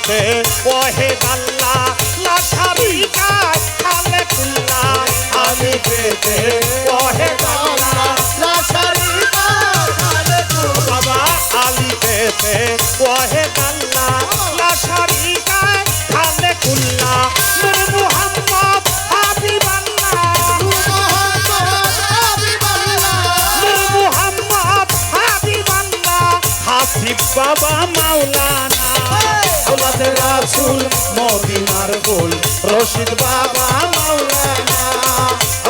আলিফেতে ওহে গাল্লা লা শারিকা খালে কুল্লা আলিফেতে ওহে গাল্লা লা শারিকা খালে বাবা আলিফেতে ওহে গাল্লা লা শারিকা খালে হাসিব বাবা মাওলানা। আওলাদের রাসুল মদিনার গোল রশিদ বাবা মাওলানা।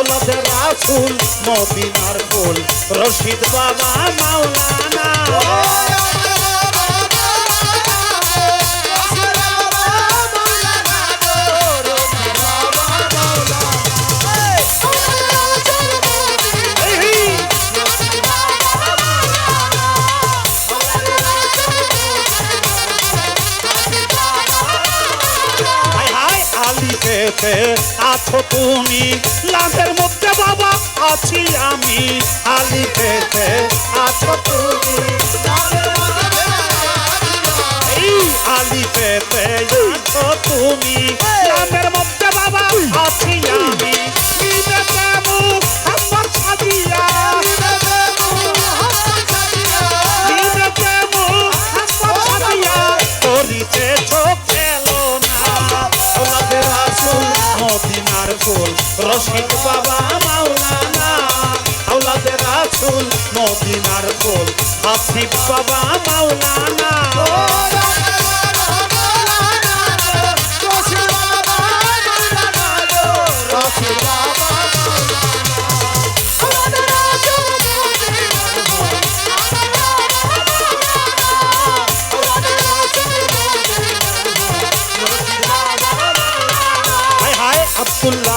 আমাদের রাসুল মদিনার গোল রশিদ বাবা মাওলানা। আলিফেতে আছো তুমি লাভের মধ্যে বাবা, আছি আমি। আলিফেতে আছো তুমি এই আলিফেতে আছো তুমি মধ্যে বাবা, আছি আমি। চোখ রশিদ বাবা মাওলানা আওলাদের আসল মদিনার ফুল হাসিব বাবা মাওলানা। হায়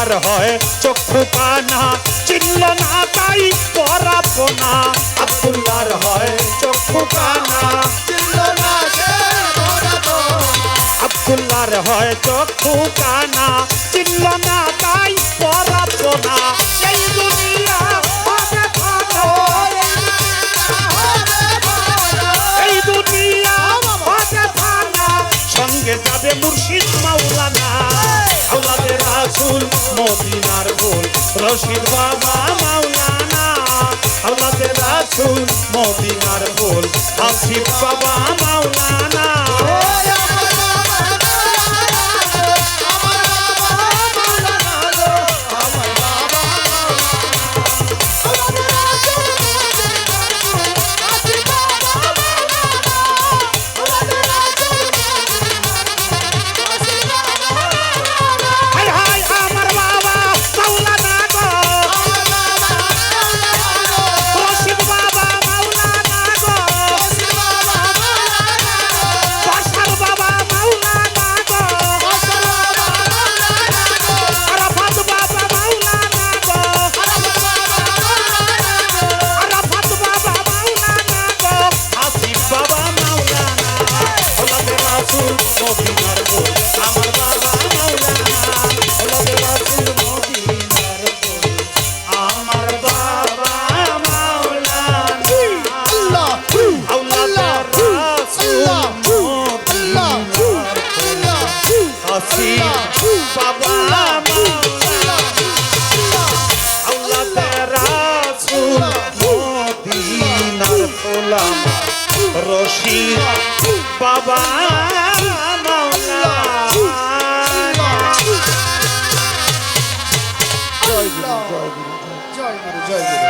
আব্দুল্লাহর হয়, চক্ষু কানা চিনল না তাই পরাপনা। আব্দুল্লার হয়, চক্ষু কানা চিনল না আব্দুল্লাহর হয়, চক্ষু কানা রশিদ বাবা মাওলানা আমাদের আছুন মদিনার গোল আসিফ বাবা মাওলানা গোলাম রশি বাবা জয় গুরু জয় জয় জয়